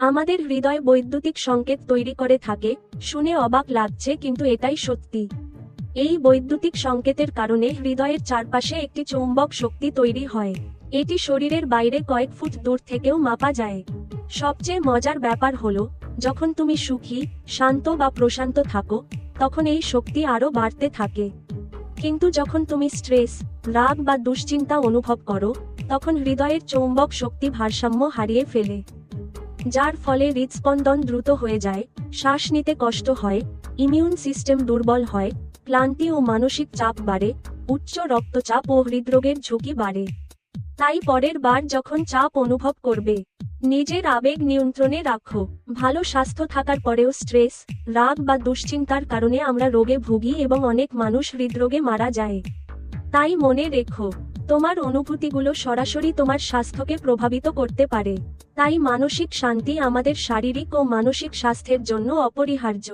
আমাদের হৃদয় বৈদ্যুতিক সংকেত তৈরি করে থাকে, শুনে অবাক লাগছে কিন্তু এটাই সত্যি। এই বৈদ্যুতিক সংকেতের কারণে হৃদয়ের চারপাশে একটি চৌম্বক শক্তি তৈরি হয়। এটি শরীরের বাইরে কয়েক ফুট দূর থেকেও মাপা যায়। সবচেয়ে মজার ব্যাপার হলো, যখন তুমি সুখী, শান্ত বা প্রশান্ত থাকো, তখন এই শক্তি আরও বাড়তে থাকে। কিন্তু যখন তুমি স্ট্রেস, রাগ বা দুশ্চিন্তা অনুভব করো, তখন হৃদয়ের চৌম্বক শক্তি ভারসাম্য হারিয়ে ফেলে। যার ফলে হৃদস্পন্দন দ্রুত হয়ে যায়, শ্বাস নিতে কষ্ট হয় ইমিউন সিস্টেম দুর্বল হয়, ক্লান্তি ও মানসিক চাপ বাড়ে, উচ্চ রক্তচাপ ও হৃদরোগের ঝুঁকি বাড়ে। তাই পরের বার যখন চাপ অনুভব করবে, নিজের আবেগ নিয়ন্ত্রণে রাখো। ভালো স্বাস্থ্য থাকার পরেও স্ট্রেস, রাগ বা দুশ্চিন্তার কারণে আমরা রোগে ভুগি এবং অনেক মানুষ হৃদরোগে মারা যায়। তাই মনে রেখো তোমার অনুভূতিগুলো সরাসরি তোমার স্বাস্থ্যকে প্রভাবিত করতে পারে। তাই মানসিক শান্তি আমাদের শারীরিক ও মানসিক স্বাস্থ্যের জন্য অপরিহার্য।